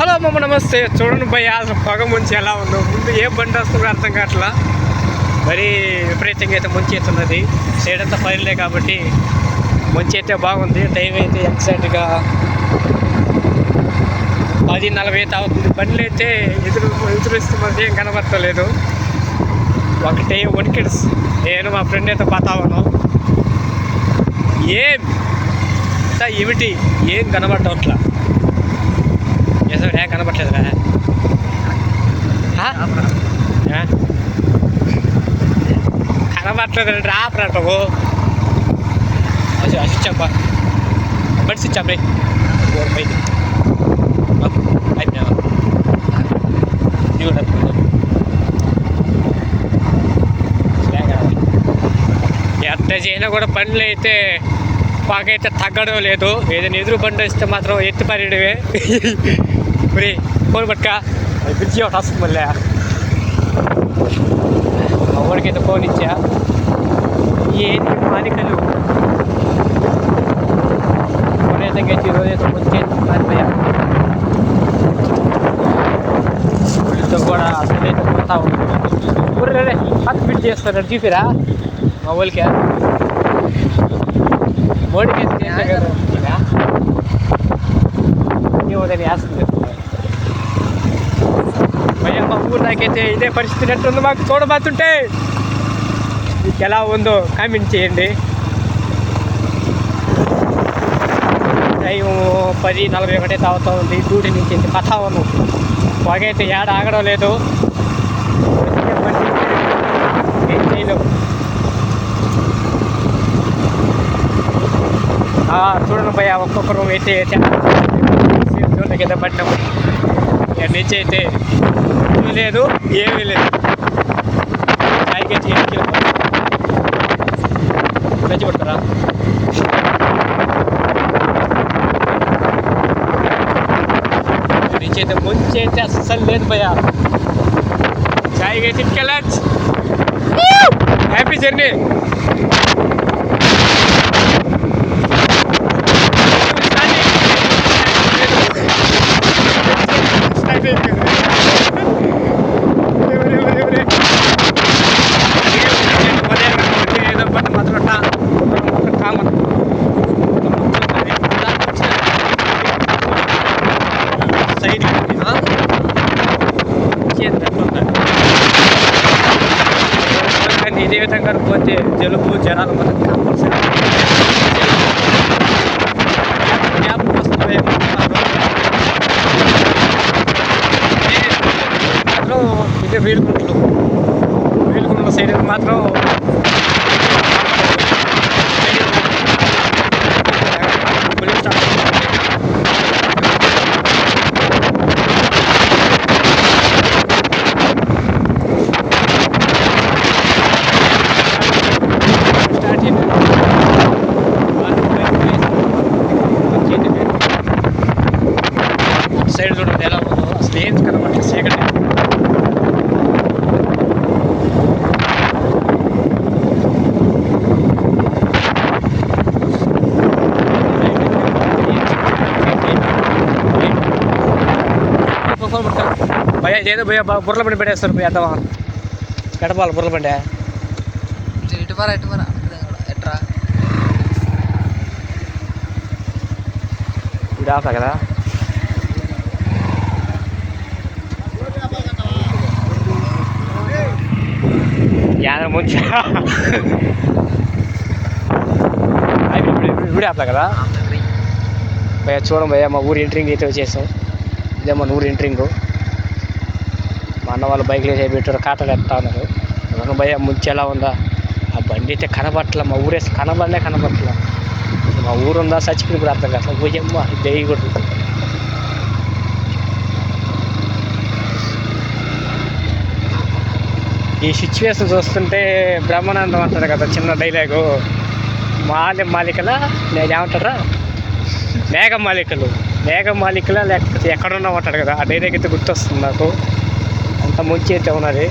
Hello అమ్మమ్మ నమస్తే. చూడండి భయ అసలు పొగ ముంచి ఎలా ఉందో. ముందు ఏ బండి వస్తుందో అర్థం కావట్లా. మరీ విపరీతంగా అయితే ముంచి అవుతున్నది సైడ్ అంతా పైర్లే కాబట్టి మంచి అయితే బాగుంది. టైం అయితే ఎగ్జాక్ట్గా పది నలభై అయితే అవుతుంది. బండ్లు అయితే ఎదురు ఎదురుస్తున్నది ఏం కనబడతలేదు. ఒకటే వణికిడ్స్ నేను మా ఫ్రెండ్ అయితే పోతా ఉన్నాం. ఏం? ఏమిటి? ఏం కనబడటం అట్లా? ఏం కనబడలేదురా ఆ? ఆ? కనబడలేదు రాపరాటవు స్విచ్ బట్ స్విచ్ అప్ రే బయట అయిపోయావా ఇది కూడా ఎంత చేసినా కూడా బండ్లు అయితే మాకైతే తగ్గడం లేదు ఏదైనా ఎదురు బండి వస్తే మాత్రం ఎత్తి ಬರೀ ಫೋನ್ ಬಟ್ಕ ಬಿಜ್ಜಿ ಅವ್ರು ಹಾಸ್ಕ್ ಮಲ್ಲೆ ಅವಳಿಗೆ ಫೋನ್ ಇಚ್ಚ ಏನು ಮಾಲೀಕರು ಒಳ್ಳೆ ತಂಗಿ ಇರೋದೇ ಮುಂಚೆ ಅನ್ವಯ ತಗೋಣ ಅಸಲೇ ತಗೋತಾವು ಊರಲ್ಲೇ ಹತ್ತು ಬಿಟ್ಟು ದೇವಸ್ಥಾನ ನಡ್ತೀರಾ ಮೊಬೈಲ್ಗೆ ಮೋಡಿಗೆ ನೀವು ಅದನ್ನು ಯಾಸ್ತಿದ್ದೀರ మా ఊర్లోకైతే నాకైతే ఇదే పరిస్థితి ఎట్టుంది మాకు చూడబోతుంటే మీకు ఎలా ఉందో కామెంట్ చేయండి. టైం పది నలభై ఒకటే తాగుతూ ఉంది. డ్యూటీ నుంచి ఇంత పతావను పొగైతే ఏడ ఆగడం లేదు. ఏం చేయలేము. ఆ, చూడండి భయ్య ఒక్కొక్కరు అయితే చూడండి కింద పడ్డాము ఇక నుంచి అయితే ఏమీ లేదు ఏమీ లేదు. పైకి అయితే ఎక్కి మంచి పడతారా నుంచి అయితే ముంచి అయితే అస్సలు లేదు భయ్య. చాయ్ అయితే ఇంటికెళ్ళచ్చు హ్యాపీ జర్నీ. ఇదే విధంగా పోతే జలుబు జనాలు మనకు కంపల్సరీ జ్ఞాపకం వస్తుంది మాత్రం ఇదే వేలుకుంటలు వేలుకుంట్ల సైడ్ మాత్రం పోలీస్ స్టాప్ స్టార్ట్ చేయండి సైడ్ చూడండి ఎలా ఉందో కనబట్లేదు చీకటి. భయ ఏదో భయ బుర్రల బండి పెట్టేస్తారు భయ అర్థమా? గడపాలి బుర్రల బండి. ఇటు పరా ఇటు పరా. ఎట్రా? ఇది ఆఫా కదా? యాన ముంచ ఇప్పుడు కదా? భయ చూడం భయ మా ఊరు ఎంట్రింగ్ అయితే వచ్చేసాం. ఇదే మన ఊరు ఎంట్రింగ్ మా అన్న వాళ్ళు బైక్లు వేసి పెట్టారు కాటలు ఎత్తా ఉన్నారు. అవును భయ ముంచెలా ఉందా? ఆ బండి అయితే కనబట్టలే మా ఊరేసి కనబడలే కనబట్టలే మా ఊరు ఉందా చచ్చిపోయి కూడా అర్థం కాదు భయమ్మ దేవి కూడా ఈ సిచ్యువేషన్ చూస్తుంటే బ్రహ్మానందం అంటారు కదా చిన్న డైలాగు మాలి మాలికల నేను ఏమంటారా? మేఘ మాలికలు. మేఘ మాలికల లేకపోతే ఎక్కడున్నాం అంటాడు కదా ఆ డైలాగ్ అయితే గుర్తొస్తుంది నాకు. అంత ముంచి అయితే ఉన్నది.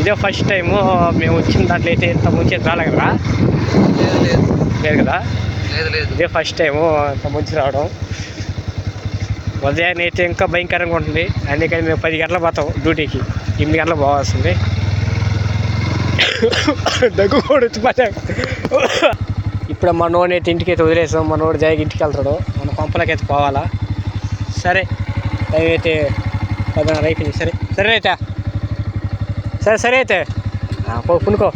ఇదే ఫస్ట్ టైము మేము వచ్చిన దాంట్లో అయితే ఇంత ముంచి అయితే రాలే కదా? లేదు కదా ఇదే ఫస్ట్ టైము ఇంత ముంచి రావడం. ఉదయాన్నే అయితే ఇంకా భయంకరంగా ఉంటుంది. అందుకని మేము పది గంటలకు పోతాం డ్యూటీకి. ఎనిమిది గంటలకు పోవాల్సింది. దగ్గు కూడా వచ్చి పట్టాం ఇప్పుడు మా నోడిని అయితే ఇంటికి అయితే వదిలేసాం. మనోడు నోడు జాయికి ఇంటికి వెళ్తాడు. మన పంపలకైతే అయితే పోవాలా? సరే. టైం అయితే పదిన్నర అయిపోయింది. సరే. సరే అయితే. సరే సరే అయితే. పో పునుకో.